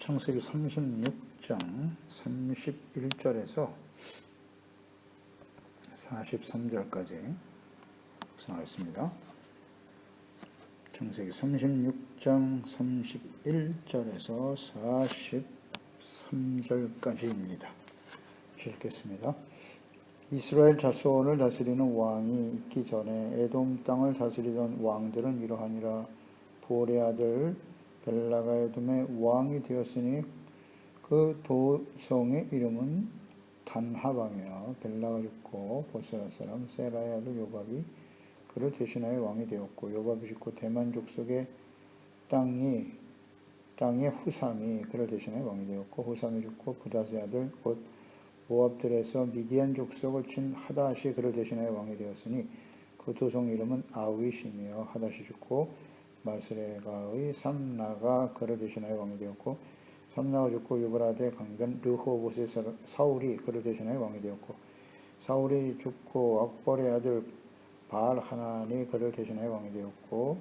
창세기 36장 31절에서 43절까지 묵상하겠습니다. 창세기 36장 31절에서 43절까지입니다. 읽겠습니다. 이스라엘 자손을 다스리는 왕이 있기 전에 에돔 땅을 다스리던 왕들은 이러하니라 보레 아들 벨라가 에돔의 왕이 되었으니 그 도성의 이름은 단하방이요. 벨라가 죽고 보스라 사람 세라의 아들 요밥이 그를 대신하여 왕이 되었고 요밥이 죽고 대만 족속의 땅이 땅의 후삼이 그를 대신하여 왕이 되었고 후삼이 죽고 부다스의 아들 곧 모압들에서 미디안 족속을 친 하다시 그를 대신하여 왕이 되었으니 그 도성 이름은 아윗이며 하다시 죽고 마스레가의 삼나가 그를 대신하여 왕이 되었고 삼나가 죽고 유브라데 강변 르호봇의 사울이 그를 대신하여 왕이 되었고 사울이 죽고 악벌의 아들 바알 하나니 그를 대신하여 왕이 되었고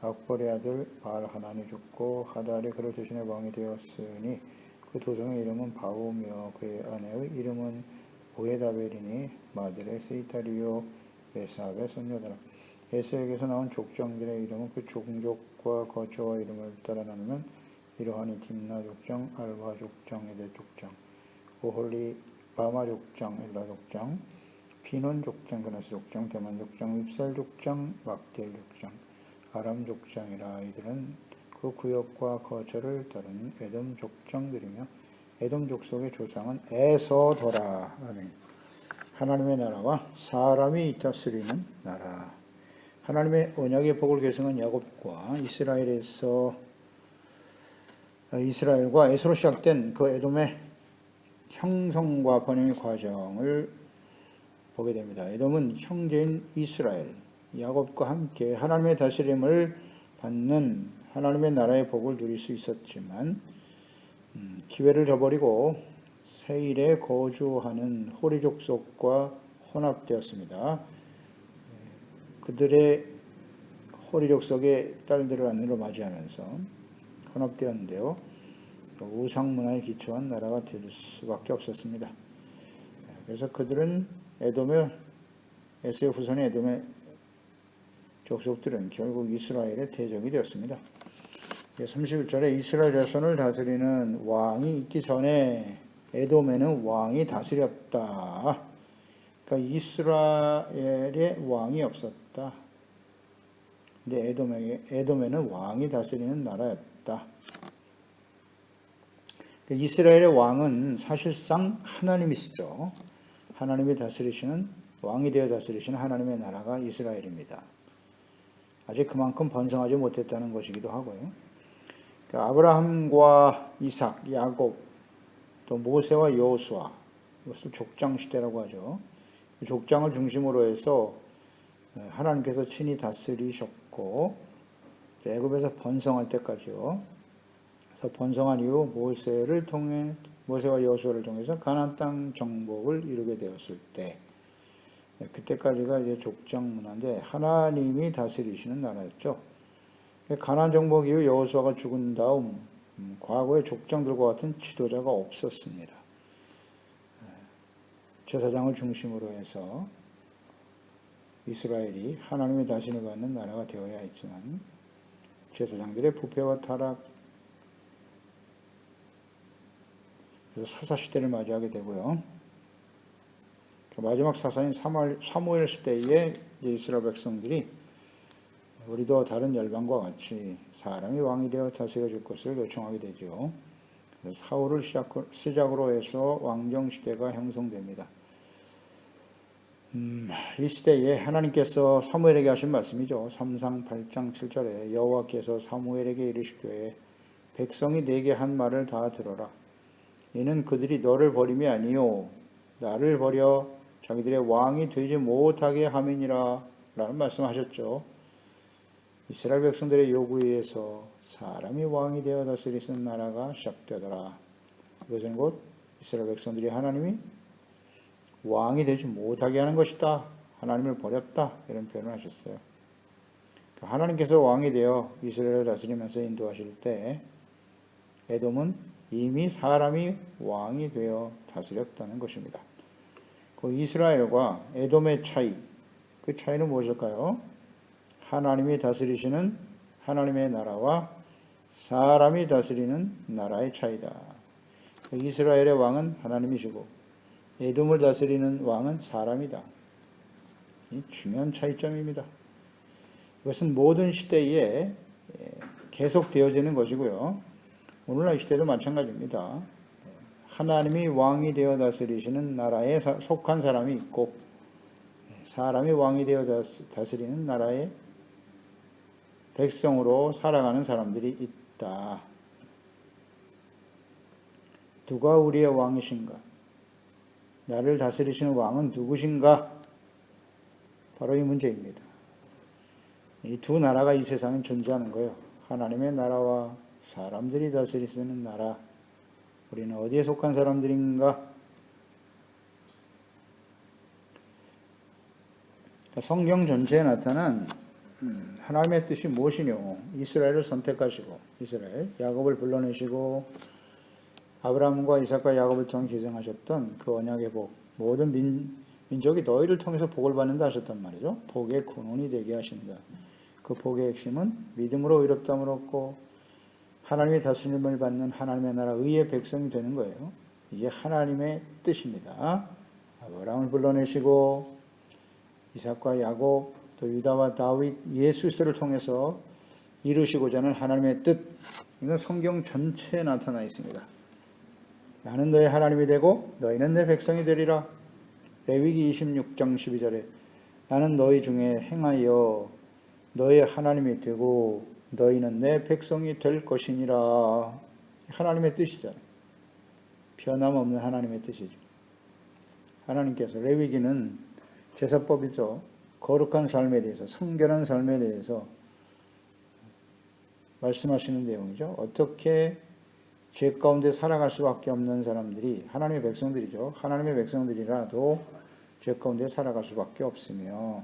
악벌의 아들 바알 하나니 죽고 하달이 그를 대신하여 왕이 되었으니 그 도성의 이름은 바오며 그의 아내의 이름은 오에다벨이니 마들의 세이타리오 베사베 손녀더라. 에서에게서 나온 족장들의 이름은 그 종족과 거처와 이름을 따라 나누면 이러하니 딥나 족장, 알바 족장, 에데 족장, 오홀리 바마 족장, 엘라 족장, 피논 족장, 그나스 족장, 대만 족장, 밉살 족장, 막델 족장, 아람 족장이라 이들은 그 구역과 거처를 따른 에돔 족장들이며 에돔 족속의 조상은 에서더라. 하나님의 나라와 사람이 다스리는 나라. 하나님의 언약의 복을 계승한 야곱과 이스라엘에서 이스라엘과 에서로 시작된 그 에돔의 형성과 번영의 과정을 보게 됩니다. 에돔은 형제인 이스라엘, 야곱과 함께 하나님의 다스림을 받는 하나님의 나라의 복을 누릴 수 있었지만 음, 기회를 저버리고 세일에 거주하는 호리 족속과 혼합되었습니다. 그들의 호리 족속의 딸들을 아내로 맞이하면서 혼합되었는데요. 우상 문화에 기초한 나라가 될 수밖에 없었습니다. 그래서 그들은 에돔의 에스의 후손의 에돔의 족속들은 결국 이스라엘의 대적이 되었습니다. 31절에 이스라엘 자손을 다스리는 왕이 있기 전에 에돔에는 왕이 다스렸다. 그러니까 이스라엘의 왕이 없었다. 근데 에돔에, 에돔에는 왕이 다스리는 나라였다. 그러니까 이스라엘의 왕은 사실상 하나님이시죠. 하나님이 다스리시는 왕이 되어 다스리시는 하나님의 나라가 이스라엘입니다. 아직 그만큼 번성하지 못했다는 것이기도 하고요. 그러니까 아브라함과 이삭, 야곱, 또 모세와 여호수아 이것을 족장 시대라고 하죠. 족장을 중심으로 해서 하나님께서 친히 다스리셨고 애굽에서 번성할 때까지요. 그래서 번성한 이후 모세를 통해 모세와 여호수아를 통해서 가나안 땅 정복을 이루게 되었을 때 그때까지가 이제 족장 문화인데 하나님이 다스리시는 나라였죠. 가나안 정복 이후 여호수아가 죽은 다음 음, 과거의 족장들과 같은 지도자가 없었습니다. 제사장을 중심으로 해서 이스라엘이 하나님의 다신을 받는 나라가 되어야 했지만 제사장들의 부패와 타락 그래서 사사 시대를 맞이하게 되고요. 그 마지막 사사인 사무엘 시대에 이스라엘 백성들이 우리도 다른 열방과 같이 사람이 왕이 되어 다스려 줄 것을 요청하게 되죠. 사울을 시작으로 해서 왕정 시대가 형성됩니다. 음, 이 시대에 하나님께서 사무엘에게 하신 말씀이죠. 3상 8장 7절에 여호와께서 사무엘에게 이르시되 백성이 내게 한 말을 다 들어라. 이는 그들이 너를 버림이 아니요 나를 버려 자기들의 왕이 되지 못하게 함이니라 라는 말씀하셨죠. 이스라엘 백성들의 요구에 의해서 사람이 왕이 되어 다스리는 나라가 시작되더라. 이것은 곧 이스라엘 백성들이 하나님이 왕이 되지 못하게 하는 것이다. 하나님을 버렸다. 이런 표현을 하셨어요. 그러니까 하나님께서 왕이 되어 이스라엘을 다스리면서 인도하실 때 에돔은 이미 사람이 왕이 되어 다스렸다는 것입니다. 그 이스라엘과 에돔의 차이, 그 차이는 무엇일까요? 하나님이 다스리시는 하나님의 나라와 사람이 다스리는 나라의 차이다. 그 이스라엘의 왕은 하나님이시고 에돔을 다스리는 왕은 사람이다. 이 중요한 차이점입니다. 이것은 모든 시대에 계속 되어지는 것이고요. 오늘날 시대도 마찬가지입니다. 하나님이 왕이 되어 다스리시는 나라에 속한 사람이 있고 사람이 왕이 되어 다스리는 나라의 백성으로 살아가는 사람들이 있다. 누가 우리의 왕이신가? 나를 다스리시는 왕은 누구신가? 바로 이 문제입니다. 이 두 나라가 이 세상에 존재하는 거예요. 하나님의 나라와 사람들이 다스리시는 나라. 우리는 어디에 속한 사람들인가? 성경 전체에 나타난 음, 하나님의 뜻이 무엇이뇨? 이스라엘을 선택하시고 이스라엘 야곱을 불러내시고 아브라함과 이삭과 야곱을 통해 기생하셨던 그 언약의 복 모든 민, 민족이 너희를 통해서 복을 받는다 하셨단 말이죠. 복의 근원이 되게 하신다. 그 복의 핵심은 믿음으로 의롭다함을 얻고 하나님의 다스림을 받는 하나님의 나라 의의 백성이 되는 거예요. 이게 하나님의 뜻입니다. 아브라함을 불러내시고 이삭과 야곱 또 유다와 다윗 예수 그리스도를 통해서 이루시고자 하는 하나님의 뜻 이건 성경 전체에 나타나 있습니다. 나는 너의 하나님이 되고 너희는 내 백성이 되리라. 레위기 26장 12절에 나는 너희 중에 행하여 너의 하나님이 되고 너희는 내 백성이 될 것이니라. 하나님의 뜻이잖아요. 변함없는 하나님의 뜻이죠. 하나님께서 레위기는 제사법이죠. 거룩한 삶에 대해서, 성결한 삶에 대해서 말씀하시는 내용이죠. 어떻게 죄 가운데 살아갈 수밖에 없는 사람들이 하나님의 백성들이죠. 하나님의 백성들이라도 죄 가운데 살아갈 수밖에 없으며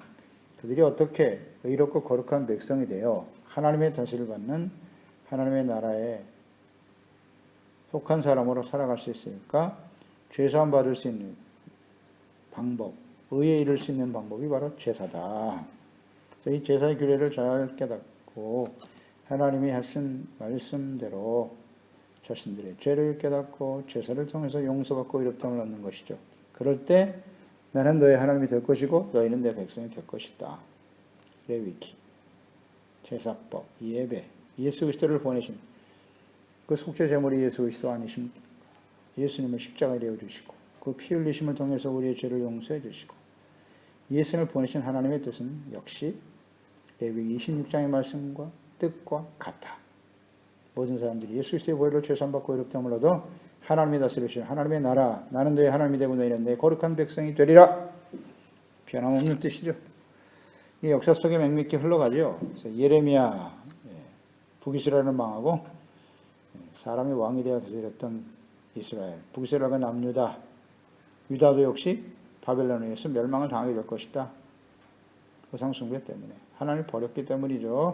그들이 어떻게 의롭고 거룩한 백성이 되어 하나님의 다스를 받는 하나님의 나라에 속한 사람으로 살아갈 수 있을까? 죄사함 받을 수 있는 방법, 의에 이를 수 있는 방법이 바로 제사다. 그래서 이 제사의 규례를 잘 깨닫고 하나님이 하신 말씀대로 자신들의 죄를 깨닫고 제사를 통해서 용서받고 의롭다함을 얻는 것이죠. 그럴 때 나는 너의 하나님이 될 것이고 너희는 내 백성이 될 것이다. 레위기, 제사법, 예배, 예수 그리스도를 보내신 그 속죄 제물이 예수 그리스도 아니십니까? 예수님을 십자가에 내어 주시고 그 피 흘리심을 통해서 우리의 죄를 용서해 주시고 예수님을 보내신 하나님의 뜻은 역시 레위기 26장의 말씀과 뜻과 같아. 모든 사람들이 예수 그리스도의 보혈로 죄산받고 의롭다함을 얻어 하나님이 다스리시는 하나님의 나라 나는 너의 하나님이 되고 너희는 내 거룩한 백성이 되리라 변함없는 뜻이죠. 이 역사 속에 맹맥히 흘러가죠. 그래서 예레미야 예, 북이스라엘을 망하고 예, 사람이 왕이 되어 다스렸던 이스라엘 북이스라엘과 남유다 유다도 역시 바벨론에 의해서 멸망을 당하게 될 것이다. 우상숭배 때문에 하나님을 버렸기 때문이죠.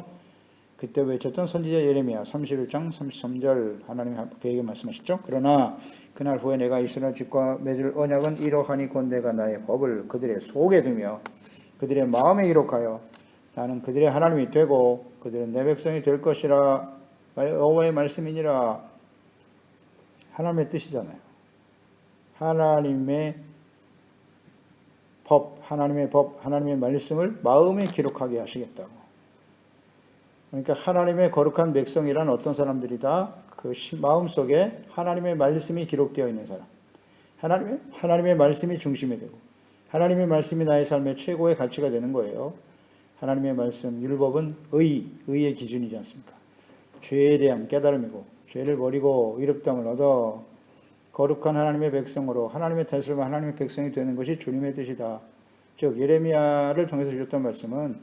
그때 외쳤던 선지자 예레미야 31장 33절 하나님이 그에게 말씀하셨죠. 그러나 그날 후에 내가 이스라엘 집과 맺을 언약은 이러하니 곧 내가 나의 법을 그들의 속에 두며 그들의 마음에 이룩하여 나는 그들의 하나님이 되고 그들은 내 백성이 될 것이라 여호와의 말씀이니라 하나님의 뜻이잖아요. 하나님의 법, 하나님의 법, 하나님의 말씀을 마음에 기록하게 하시겠다고. 그러니까 하나님의 거룩한 백성이란 어떤 사람들이다? 그 마음 속에 하나님의 말씀이 기록되어 있는 사람. 하나님의, 하나님의 말씀이 중심이 되고, 하나님의 말씀이 나의 삶의 최고의 가치가 되는 거예요. 하나님의 말씀, 율법은 의, 의의 기준이지 않습니까? 죄에 대한 깨달음이고, 죄를 버리고 의롭다함을 얻어 거룩한 하나님의 백성으로 하나님의 다스림과 하나님의 백성이 되는 것이 주님의 뜻이다. 즉 예레미야를 통해서 주셨던 말씀은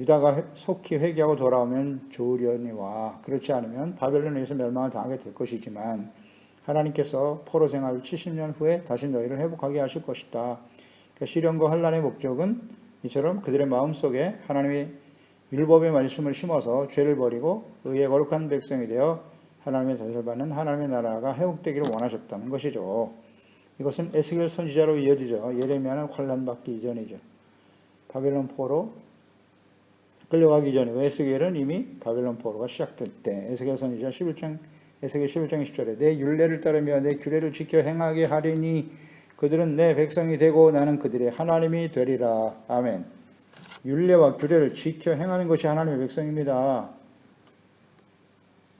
유다가 속히 회개하고 돌아오면 좋으려니와 그렇지 않으면 바벨론에서 멸망을 당하게 될 것이지만 하나님께서 포로 생활 70년 후에 다시 너희를 회복하게 하실 것이다. 그러니까 시련과 환란의 목적은 이처럼 그들의 마음속에 하나님의 율법의 말씀을 심어서 죄를 버리고 의의 거룩한 백성이 되어 하나님의 다스림을 받는 하나님의 나라가 회복되기를 원하셨다는 것이죠. 이것은 에스겔 선지자로 이어지죠. 예레미야는 환란 받기 이전이죠. 바벨론 포로 끌려가기 전이고 에스겔은 이미 바벨론 포로가 시작될 때 에스겔 선지자 11장 에스겔 11장 10절에 내 율례를 따르며 내 규례를 지켜 행하게 하리니 그들은 내 백성이 되고 나는 그들의 하나님이 되리라. 아멘. 율례와 규례를 지켜 행하는 것이 하나님의 백성입니다.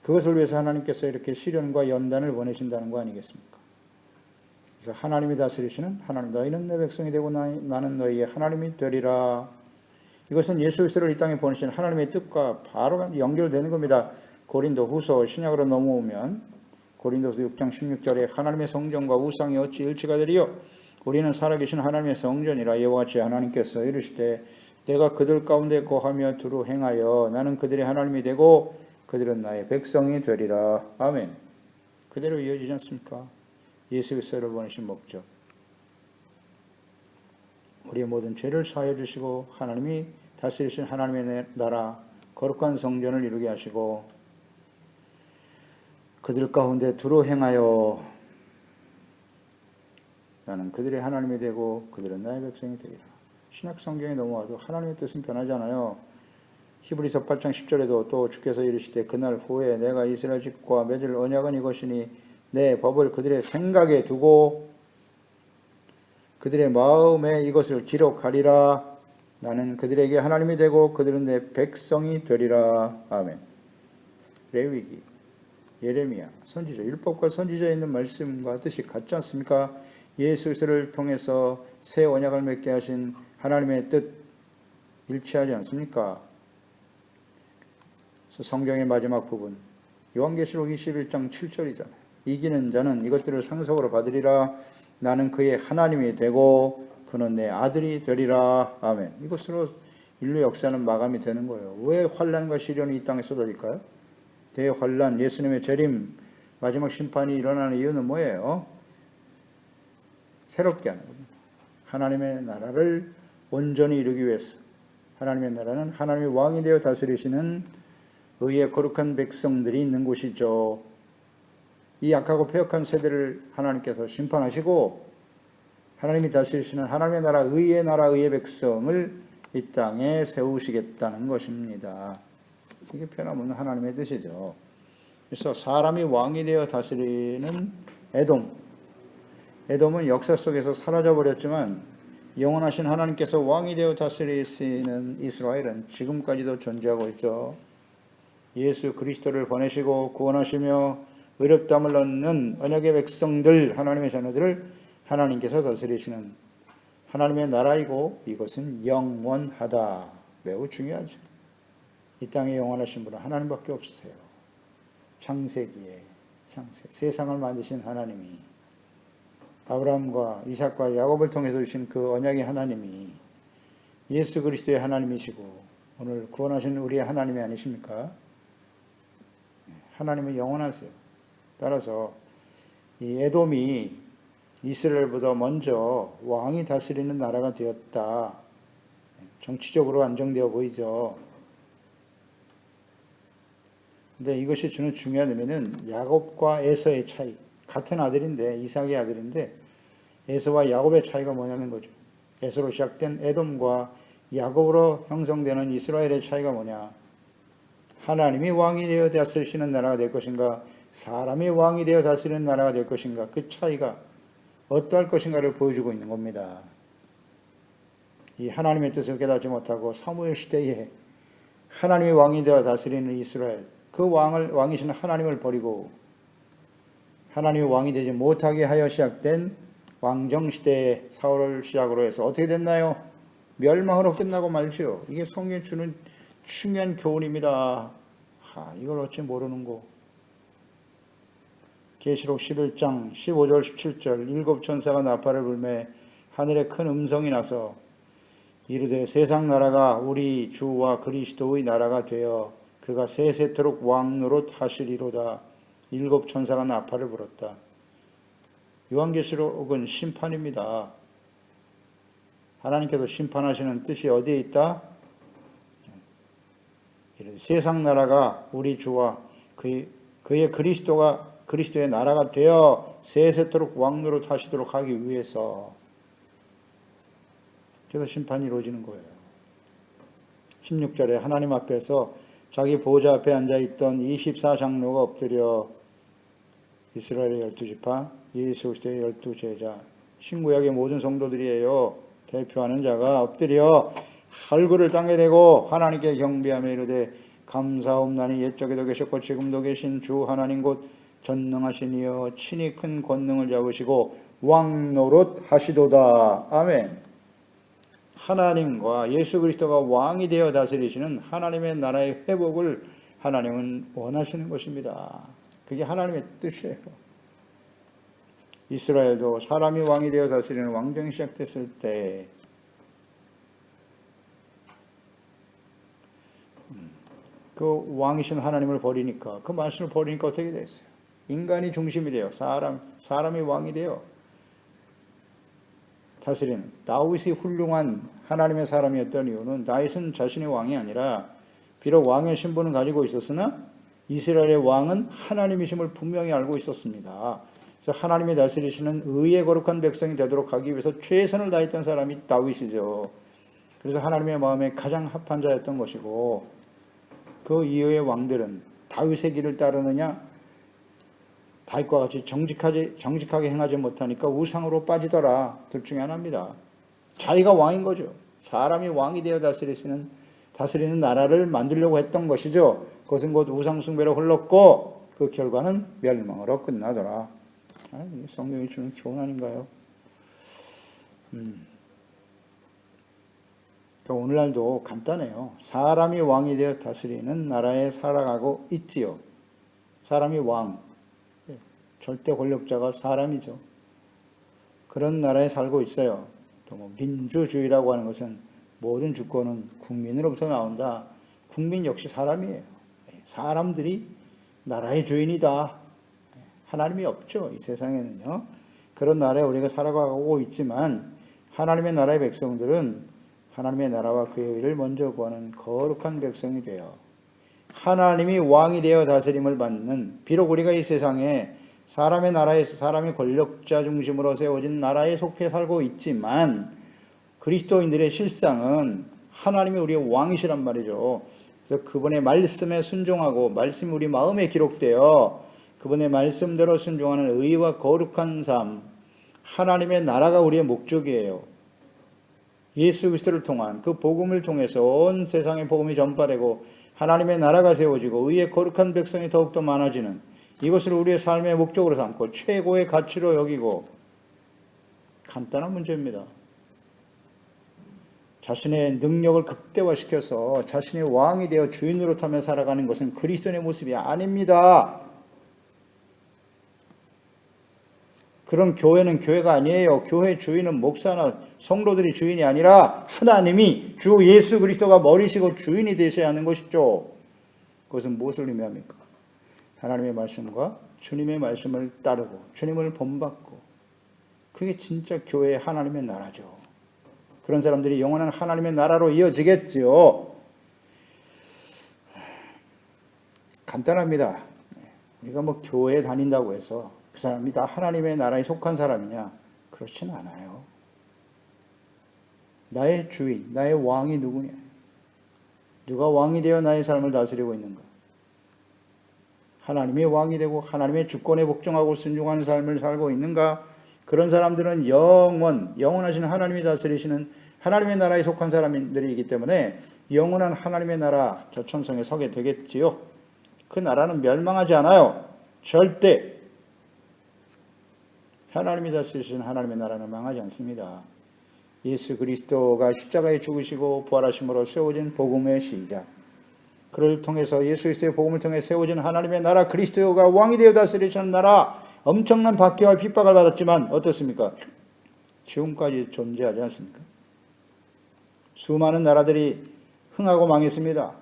그것을 위해서 하나님께서 이렇게 시련과 연단을 보내신다는 거 아니겠습니까? 그래서 하나님이 다스리시는 하나님 너희는 내 백성이 되고 나, 나는 너희의 하나님이 되리라. 이것은 예수 그리스도를 이 땅에 보내신 하나님의 뜻과 바로 연결되는 겁니다. 고린도 후서 신약으로 넘어오면 고린도서 6장 16절에 하나님의 성전과 우상이 어찌 일치가 되리요? 우리는 살아계신 하나님의 성전이라 이와 같이 하나님께서 이르시되 내가 그들 가운데 거하며 두루 행하여 나는 그들의 하나님이 되고 그들은 나의 백성이 되리라. 아멘. 그대로 이어지지 않습니까? 예수 그리스도를 보내신 목적. 우리의 모든 죄를 사하여 주시고 하나님이 다스리신 하나님의 나라 거룩한 성전을 이루게 하시고 그들 가운데 두루 행하여 나는 그들의 하나님이 되고 그들은 나의 백성이 되리라. 신약 성경에 넘어와도 하나님의 뜻은 변하잖아요. 히브리서 8장 10절에도 또 주께서 이르시되 그날 후에 내가 이스라엘 집과 맺을 언약은 이것이니 내 법을 그들의 생각에 두고 그들의 마음에 이것을 기록하리라 나는 그들에게 하나님이 되고 그들은 내 백성이 되리라 아멘 레위기 예레미야 선지자 율법과 선지자에 있는 말씀과 뜻이 같지 않습니까? 예수 그리스도를 통해서 새 언약을 맺게 하신 하나님의 뜻 일치하지 않습니까? 성경의 마지막 부분 요한계시록 21장 7절이잖아요. 이기는 자는 이것들을 상속으로 받으리라 나는 그의 하나님이 되고 그는 내 아들이 되리라 아멘. 이것으로 인류 역사는 마감이 되는 거예요. 왜 환란과 시련이 이 땅에 쏟아질까요? 대환란, 예수님의 재림, 마지막 심판이 일어나는 이유는 뭐예요? 새롭게 하는 겁니다. 하나님의 나라를 온전히 이루기 위해서 하나님의 나라는 하나님의 왕이 되어 다스리시는 의의 거룩한 백성들이 있는 곳이죠. 이 약하고 폐역한 세대를 하나님께서 심판하시고 하나님이 다스리시는 하나님의 나라, 의의 나라, 의의 백성을 이 땅에 세우시겠다는 것입니다. 이게 변함없는 하나님의 뜻이죠. 그래서 사람이 왕이 되어 다스리는 에돔. 에돔은 역사 속에서 사라져 버렸지만 영원하신 하나님께서 왕이 되어 다스리시는 이스라엘은 지금까지도 존재하고 있죠. 예수 그리스도를 보내시고 구원하시며 의롭담을 얻는 언약의 백성들 하나님의 자녀들을 하나님께서 다스리시는 하나님의 나라이고 이것은 영원하다. 매우 중요하죠. 이 땅에 영원하신 분은 하나님밖에 없으세요. 창세기에 창세 세상을 만드신 하나님이 아브라함과 이삭과 야곱을 통해서 주신 그 언약의 하나님이 예수 그리스도의 하나님이시고 오늘 구원하신 우리의 하나님이 아니십니까? 하나님은 영원하세요. 따라서 이 에돔이 이스라엘보다 먼저 왕이 다스리는 나라가 되었다. 정치적으로 안정되어 보이죠. 근데 이것이 주는 중요한 의미는 야곱과 에서의 차이. 같은 아들인데 이삭의 아들인데 에서와 야곱의 차이가 뭐냐는 거죠. 에서로 시작된 에돔과 야곱으로 형성되는 이스라엘의 차이가 뭐냐? 하나님이 왕이 되어 다스리시는 나라가 될 것인가? 사람이 왕이 되어 다스리는 나라가 될 것인가? 그 차이가 어떠할 것인가를 보여주고 있는 겁니다. 이 하나님의 뜻을 깨닫지 못하고 사무엘 시대에 하나님이 왕이 되어 다스리는 이스라엘 그 왕을 왕이신 하나님을 버리고 하나님이 왕이 되지 못하게 하여 시작된 왕정 시대의 사울을 시작으로 해서 어떻게 됐나요? 멸망으로 끝나고 말죠. 이게 성경이 주는 중요한 교훈입니다. 아, 이걸 어찌 모르는고. 계시록 11장 15절 17절 일곱 천사가 나팔을 불매 하늘에 큰 음성이 나서 이르되 세상 나라가 우리 주와 그리스도의 나라가 되어 그가 세세토록 왕노릇 하시리로다. 일곱 천사가 나팔을 불었다. 요한계시록은 심판입니다. 하나님께서 심판하시는 뜻이 어디에 있다? 세상 나라가 우리 주와 그, 그의 그리스도가 그리스도의 나라가 되어 세세토록 왕노로 하시도록 하기 위해서 그래서 심판이 이루어지는 거예요. 16절에 하나님 앞에서 자기 보좌 앞에 앉아 있던 24장로가 엎드려 이스라엘의 열두 지파, 예수 그리스도의 열두 제자, 신구약의 모든 성도들이에요. 대표하는 자가 엎드려 얼굴을 땅에 대고 하나님께 경배하며 이르되 감사옵나니 옛적에도 계셨고 지금도 계신 주 하나님 곧 전능하신 이여 친히 큰 권능을 잡으시고 왕노릇 하시도다. 아멘. 하나님과 예수 그리스도가 왕이 되어 다스리시는 하나님의 나라의 회복을 하나님은 원하시는 것입니다. 그게 하나님의 뜻이에요. 이스라엘도 사람이 왕이 되어 다스리는 왕정이 시작됐을 때 그 왕이신 하나님을 버리니까 그 말씀을 버리니까 어떻게 됐어요? 인간이 중심이 돼요. 사람 사람이 왕이 돼요. 다스리는 다윗이 훌륭한 하나님의 사람이었던 이유는 다윗은 자신의 왕이 아니라 비록 왕의 신분을 가지고 있었으나 이스라엘의 왕은 하나님이심을 분명히 알고 있었습니다. 그래서 하나님이 다스리시는 의의 거룩한 백성이 되도록 하기 위해서 최선을 다했던 사람이 다윗이죠. 그래서 하나님의 마음에 가장 합한 자였던 것이고 그 이후의 왕들은 다윗의 길을 따르느냐 다윗과 같이 정직하지 정직하게 행하지 못하니까 우상으로 빠지더라. 둘 중에 하나입니다. 자기가 왕인 거죠. 사람이 왕이 되어 다스리시는 다스리는 나라를 만들려고 했던 것이죠. 그것은 곧 우상 숭배로 흘렀고 그 결과는 멸망으로 끝나더라. 아, 성경이 주는 교훈 아닌가요? 음. 그러니까 오늘날도 간단해요. 사람이 왕이 되어 다스리는 나라에 살아가고 있지요. 사람이 왕, 절대 권력자가 사람이죠. 그런 나라에 살고 있어요. 또 뭐 민주주의라고 하는 것은 모든 주권은 국민으로부터 나온다. 국민 역시 사람이에요. 사람들이 나라의 주인이다. 하나님이 없죠. 이 세상에는요. 그런 나라에 우리가 살아가고 있지만 하나님의 나라의 백성들은 하나님의 나라와 그의 의를 먼저 구하는 거룩한 백성이 되어 하나님이 왕이 되어 다스림을 받는 비록 우리가 이 세상에 사람의 나라에서 사람의 권력자 중심으로 세워진 나라에 속해 살고 있지만 그리스도인들의 실상은 하나님이 우리의 왕이시란 말이죠. 그래서 그분의 말씀에 순종하고 말씀이 우리 마음에 기록되어 그분의 말씀대로 순종하는 의와 거룩한 삶, 하나님의 나라가 우리의 목적이에요. 예수 그리스도를 통한 그 복음을 통해서 온 세상에 복음이 전파되고 하나님의 나라가 세워지고 의의 거룩한 백성이 더욱더 많아지는 이것을 우리의 삶의 목적으로 삼고 최고의 가치로 여기고 간단한 문제입니다. 자신의 능력을 극대화시켜서 자신의 왕이 되어 주인으로 타며 살아가는 것은 그리스도의 모습이 아닙니다. 그런 교회는 교회가 아니에요. 교회 주인은 목사나 성도들이 주인이 아니라 하나님이 주 예수 그리스도가 머리시고 주인이 되셔야 하는 것이죠. 그것은 무엇을 의미합니까? 하나님의 말씀과 주님의 말씀을 따르고 주님을 본받고 그게 진짜 교회의 하나님의 나라죠. 그런 사람들이 영원한 하나님의 나라로 이어지겠지요. 간단합니다. 우리가 뭐 교회에 다닌다고 해서 그 사람이 다 하나님의 나라에 속한 사람이냐? 그렇지는 않아요. 나의 주인, 나의 왕이 누구냐? 누가 왕이 되어 나의 삶을 다스리고 있는가? 하나님의 왕이 되고 하나님의 주권에 복종하고 순종하는 삶을 살고 있는가? 그런 사람들은 영원, 영원하신 하나님이 다스리시는 하나님의 나라에 속한 사람들이기 때문에 영원한 하나님의 나라 저 천성에 서게 되겠지요. 그 나라는 멸망하지 않아요. 절대. 하나님이 다스리시는 하나님의 나라는 망하지 않습니다. 예수 그리스도가 십자가에 죽으시고 부활하심으로 세워진 복음의 시작. 그를 통해서 예수 그리스도의 복음을 통해 세워진 하나님의 나라 그리스도가 왕이 되어 다스리시는 나라 엄청난 박해와 핍박을 받았지만 어떻습니까? 지금까지 존재하지 않습니까? 수많은 나라들이 흥하고 망했습니다.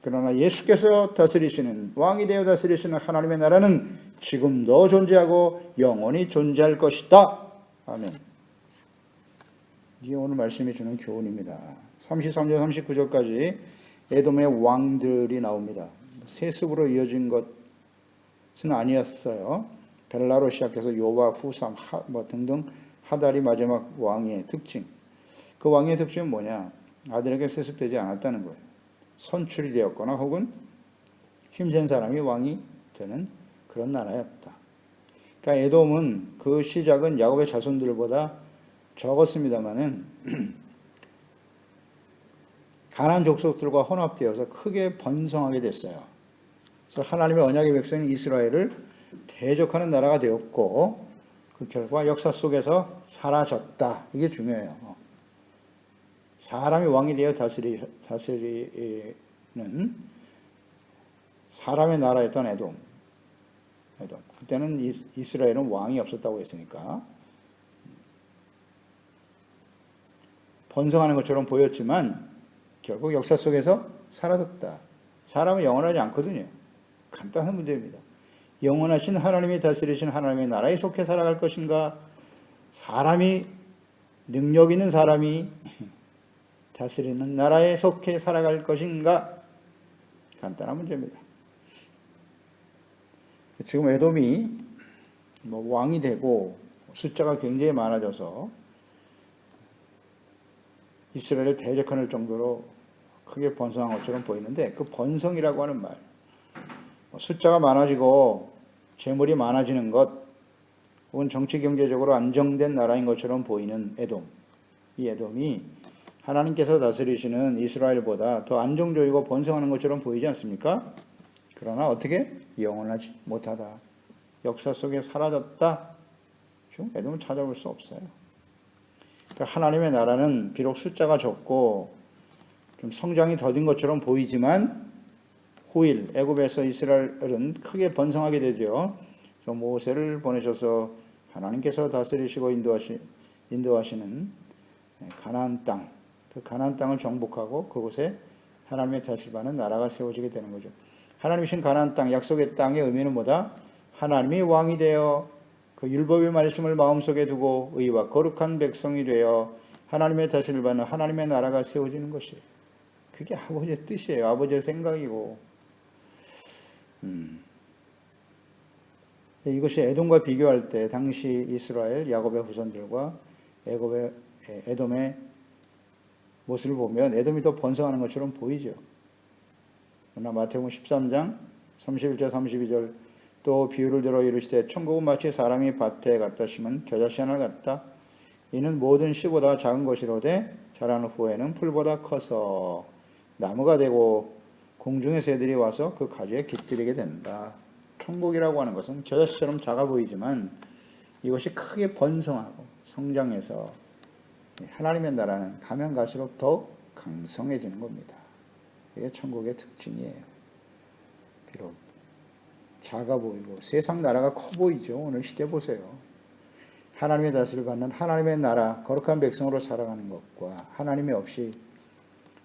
그러나 예수께서 다스리시는 왕이 되어 다스리시는 하나님의 나라는 지금도 존재하고 영원히 존재할 것이다. 아멘. 이게 오늘 말씀이 주는 교훈입니다. 33절 39절까지 에돔의 왕들이 나옵니다. 세습으로 이어진 것 아니었어요. 벨라로 시작해서 요바, 후삼, 하, 뭐 등등 하달이 마지막 왕의 특징. 그 왕의 특징은 뭐냐? 아들에게 세습되지 않았다는 거예요. 선출이 되었거나 혹은 힘센 사람이 왕이 되는 그런 나라였다. 그러니까 에돔은 그 시작은 야곱의 자손들보다 적었습니다만은 가난 족속들과 혼합되어서 크게 번성하게 됐어요. 그래서 하나님의 언약의 백성인 이스라엘을 대적하는 나라가 되었고 그 결과 역사 속에서 사라졌다. 이게 중요해요. 사람이 왕이 되어 다스리, 다스리는 사람의 나라였던 에돔. 에돔. 그때는 이스라엘은 왕이 없었다고 했으니까 번성하는 것처럼 보였지만 결국 역사 속에서 사라졌다. 사람은 영원하지 않거든요. 간단한 문제입니다. 영원하신 하나님이 다스리신 하나님의 나라에 속해 살아갈 것인가? 사람이 능력 있는 사람이 다스리는 나라에 속해 살아갈 것인가? 간단한 문제입니다. 지금 에돔이 뭐 왕이 되고 숫자가 굉장히 많아져서 이스라엘을 대적하는 정도로 크게 번성한 것처럼 보이는데 그 번성이라고 하는 말 숫자가 많아지고 재물이 많아지는 것 혹은 정치 경제적으로 안정된 나라인 것처럼 보이는 에돔 이 에돔이 하나님께서 다스리시는 이스라엘보다 더 안정적이고 번성하는 것처럼 보이지 않습니까? 그러나 어떻게 영원하지 못하다. 역사 속에 사라졌다. 좀 에돔을 찾아볼 수 없어요. 그러니까 하나님의 나라는 비록 숫자가 적고 좀 성장이 더딘 것처럼 보이지만 후일 애굽에서 이스라엘은 크게 번성하게 되죠. 그래서 모세를 보내셔서 하나님께서 다스리시고 인도하시, 인도하시는 가나안 땅, 그 가나안 땅을 정복하고 그곳에 하나님의 다스를 받는 나라가 세워지게 되는 거죠. 하나님이신 가나안 땅, 약속의 땅의 의미는 뭐다? 하나님이 왕이 되어 그 율법의 말씀을 마음속에 두고 의와 거룩한 백성이 되어 하나님의 다스를 받는 하나님의 나라가 세워지는 것이에요. 그게 아버지의 뜻이에요. 아버지의 생각이고 음. 이것이 에돔과 비교할 때 당시 이스라엘 야곱의 후손들과 애굽의 에돔의 모습을 보면 에돔이 더 번성하는 것처럼 보이죠. 그러나 마태복음 13장 31절 32절 또 비유를 들어 이르시되 천국은 마치 사람이 밭에 갖다 심은 겨자씨 하나 같다. 이는 모든 씨보다 작은 것이로되 자란 후에는 풀보다 커서 나무가 되고 공중의 새들이 와서 그 가지에 깃들이게 된다. 천국이라고 하는 것은 겨자씨처럼 작아 보이지만 이것이 크게 번성하고 성장해서 하나님의 나라는 가면 갈수록 더욱 강성해지는 겁니다. 이게 천국의 특징이에요. 비록 작아 보이고 세상 나라가 커 보이죠. 오늘 시대 보세요. 하나님의 다스를 받는 하나님의 나라, 거룩한 백성으로 살아가는 것과 하나님이 없이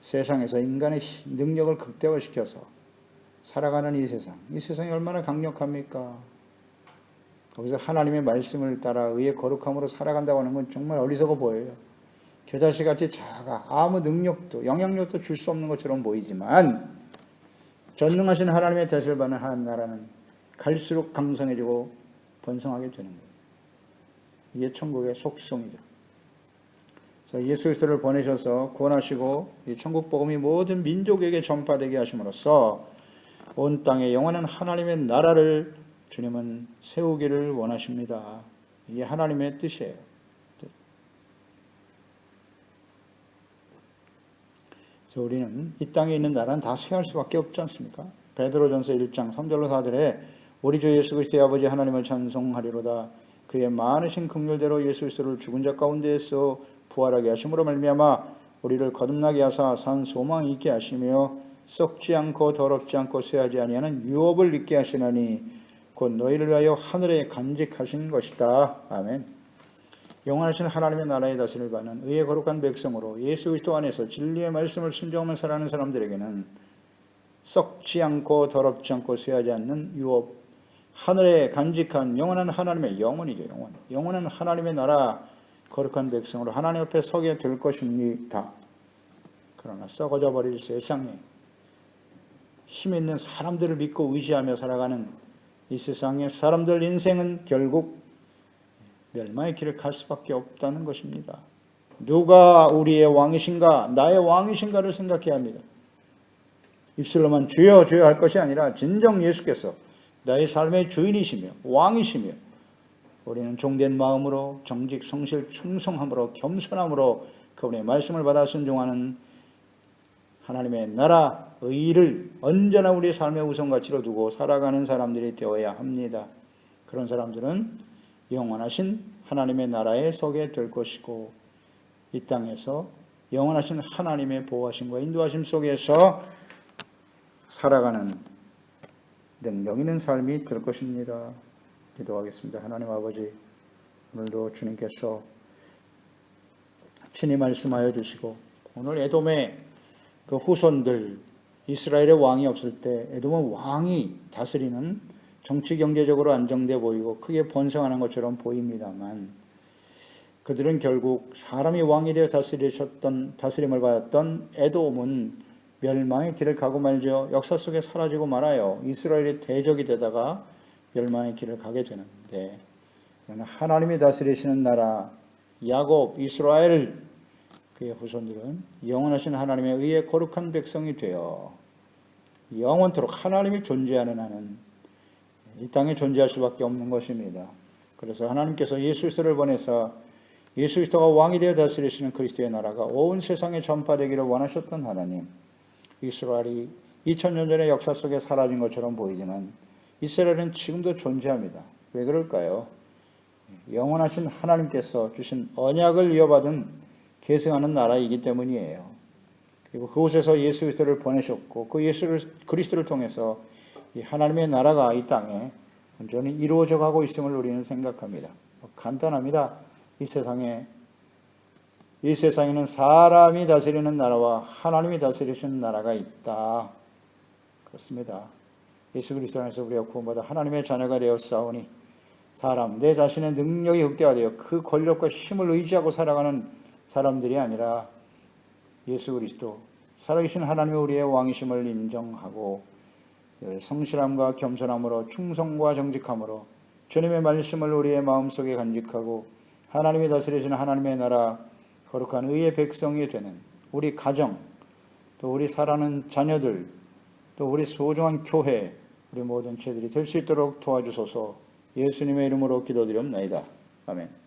세상에서 인간의 능력을 극대화시켜서 살아가는 이 세상, 이 세상이 얼마나 강력합니까? 거기서 하나님의 말씀을 따라 의의 거룩함으로 살아간다고 하는 건 정말 어리석어 보여요. 겨자씨 같이 작아 아무 능력도 영향력도 줄 수 없는 것처럼 보이지만 전능하신 하나님의 대세를 받는 하나님 나라는 갈수록 강성해지고 번성하게 되는 거예요. 이게 천국의 속성이죠. 예수 그리스도를 보내셔서 구원하시고 이 천국 복음이 모든 민족에게 전파되게 하심으로써 온 땅에 영원한 하나님의 나라를 주님은 세우기를 원하십니다. 이게 하나님의 뜻이에요. 그래서 우리는 이 땅에 있는 나라는 다 쇠할 수밖에 없지 않습니까? 베드로전서 1장 3절로 4절에 우리 주 예수 그리스도의 아버지 하나님을 찬송하리로다. 그의 많으신 긍휼대로 예수 그리스도를 죽은 자 가운데에서 부활하게 하심으로 말미암아 우리를 거듭나게 하사 산 소망 있게 하시며 썩지 않고 더럽지 않고 쇠하지 아니하는 유업을 있게 하시나니 곧 너희를 위하여 하늘에 간직하신 것이다. 아멘. 영원하신 하나님의 나라의 다스림을 받는 의의 거룩한 백성으로 예수 그리스도 안에서 진리의 말씀을 순종하며 살아가는 사람들에게는 썩지 않고 더럽지 않고 쇠하지 않는 유업 하늘에 간직한 영원한 하나님의 영원이죠 영원 영원한 하나님의 나라 거룩한 백성으로 하나님 앞에 서게 될 것입니다. 그러나 썩어져 버릴 세상에 힘 있는 사람들을 믿고 의지하며 살아가는 이 세상의 사람들 인생은 결국 멸망의 길을 갈 수밖에 없다는 것입니다. 누가 우리의 왕이신가, 나의 왕이신가를 생각해야 합니다. 입술로만 주여 주여 할 것이 아니라 진정 예수께서 나의 삶의 주인이시며 왕이시며 우리는 종된 마음으로 정직 성실 충성함으로 겸손함으로 그분의 말씀을 받아 순종하는 하나님의 나라 의를 언제나 우리 삶의 우선 가치로 두고 살아가는 사람들이 되어야 합니다. 그런 사람들은 영원하신 하나님의 나라에 서게 될 것이고 이 땅에서 영원하신 하나님의 보호하심과 인도하심 속에서 살아가는 능력 있는 삶이 될 것입니다. 기도하겠습니다. 하나님 아버지 오늘도 주님께서 친히 말씀하여 주시고 오늘 에돔의 그 후손들 이스라엘의 왕이 없을 때 에돔은 왕이 다스리는 정치 경제적으로 안정돼 보이고 크게 번성하는 것처럼 보입니다만 그들은 결국 사람이 왕이 되어 다스리셨던 다스림을 받았던 에돔은 멸망의 길을 가고 말죠. 역사 속에 사라지고 말아요. 이스라엘이 대적이 되다가 멸망의 길을 가게 되는데 그러나 하나님이 다스리시는 나라 야곱 이스라엘 그의 후손들은 영원하신 하나님의 의에 거룩한 백성이 되어 영원토록 하나님이 존재하는 한은 이 땅에 존재할 수밖에 없는 것입니다. 그래서 하나님께서 예수 그리스도를 보내사 예수 그리스도가 왕이 되어 다스리시는 그리스도의 나라가 온 세상에 전파되기를 원하셨던 하나님 이스라엘이 2000년 전의 역사 속에 사라진 것처럼 보이지만 이스라엘은 지금도 존재합니다. 왜 그럴까요? 영원하신 하나님께서 주신 언약을 이어받은 계승하는 나라이기 때문이에요. 그리고 그곳에서 예수 그리스도를 보내셨고 그 예수 그리스도를 통해서 이 하나님의 나라가 이 땅에 온전히 이루어져 가고 있음을 우리는 생각합니다. 간단합니다. 이 세상에 이 세상에는 사람이 다스리는 나라와 하나님이 다스리시는 나라가 있다. 그렇습니다. 예수 그리스도 안에서 우리가 구원받아 하나님의 자녀가 되어 싸우니 사람 내 자신의 능력이 극대화되어 그 권력과 힘을 의지하고 살아가는 사람들이 아니라 예수 그리스도 살아계신 하나님의 우리의 왕이심을 인정하고 성실함과 겸손함으로 충성과 정직함으로 주님의 말씀을 우리의 마음속에 간직하고 하나님이 다스리시는 하나님의 나라 거룩한 의의 백성이 되는 우리 가정 또 우리 살아가는 자녀들 또 우리 소중한 교회 우리 모든 죄들이 될 수 있도록 도와주소서 예수님의 이름으로 기도드립나이다. 아멘.